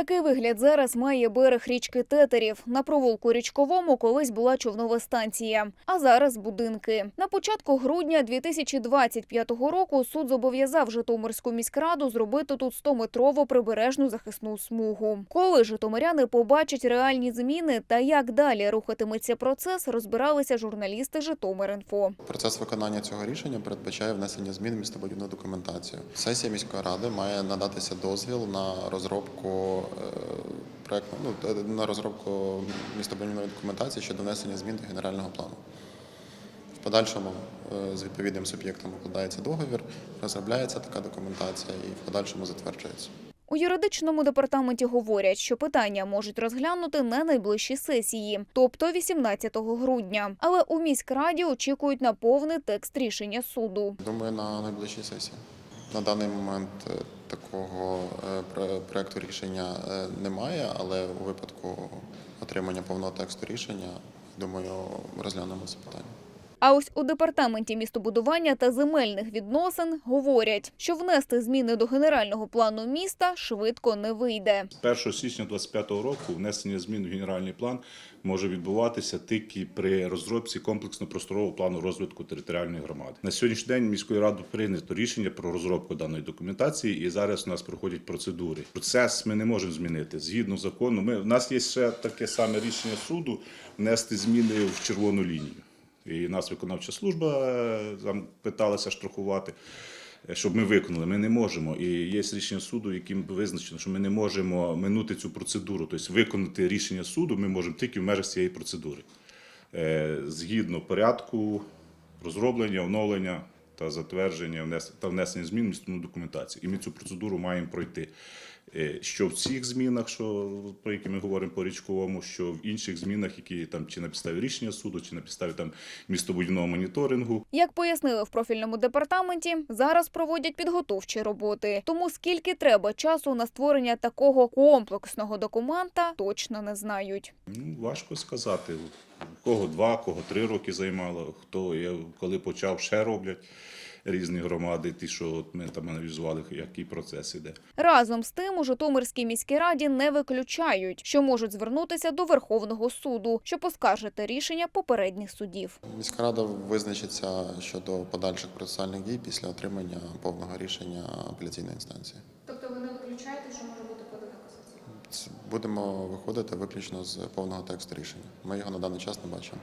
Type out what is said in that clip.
Такий вигляд зараз має берег річки Тетерів. На провулку річковому колись була човнова станція, а зараз будинки. На початку грудня 2025 року суд зобов'язав Житомирську міськраду зробити тут 100-метрову прибережну захисну смугу. Коли житомиряни побачать реальні зміни та як далі рухатиметься процес, розбиралися журналісти Житомир.Інфо. Процес виконання цього рішення передбачає внесення змін в містобудівну документацію. Сесія міської ради має надатися дозвіл на розробку проекту, ну, е, на розробку містобудівної документації щодо внесення змін до генерального плану. В подальшому е, з відповідним суб'єктом укладається договір, розробляється така документація і в подальшому затверджується. У юридичному департаменті говорять, що питання можуть розглянути на найближчій сесії, тобто 18 грудня. Але у міськраді очікують на повний текст рішення суду. Думаю, на найближчій сесії. На даний момент е, такого е, про- проекту рішення е, немає, але у випадку отримання повного тексту рішення, думаю, розглянемо це питання. А ось у департаменті містобудування та земельних відносин говорять, що внести зміни до генерального плану міста швидко не вийде. З 1 січня 2025 року внесення змін в генеральний план може відбуватися тільки при розробці комплексно-просторового плану розвитку територіальної громади. На сьогоднішній день міською радою прийнято рішення про розробку даної документації, і зараз у нас проходять процедури. Процес ми не можемо змінити згідно закону. Ми в нас є ще таке саме рішення суду внести зміни в червону лінію. І нас виконавча служба е, там питалася штрафувати щоб ми виконали. Ми не можемо. І є рішення суду, яким визначено, що ми не можемо минути цю процедуру. Тобто виконати рішення суду ми можемо тільки в межах цієї процедури. Е, Згідно порядку розроблення, оновлення та затвердження та внесення змін в містобудівну документацію. І ми цю процедуру маємо пройти. Е, Що в цих змінах, що про які ми говоримо по річковому, що в інших змінах, які там чи на підставі рішення суду, чи на підставі там містобудівного моніторингу, Як пояснили в профільному департаменті, зараз проводять підготовчі роботи. Тому скільки треба часу на створення такого комплексного документа, точно не знають. Ну, важко сказати. Кого два, кого три роки займало, хто я коли почав, ще роблять різні громади, ті, що от ми там аналізували, який процес іде. Разом з тим у Житомирській міській раді не виключають, що можуть звернутися до Верховного суду, щоб оскаржити рішення попередніх судів. Міська рада визначиться щодо подальших процесуальних дій після отримання повного рішення апеляційної інстанції. Тобто ви не виключаєте, що може бути подана касація? Будемо виходити виключно з повного тексту рішення. Ми його на даний час не бачимо.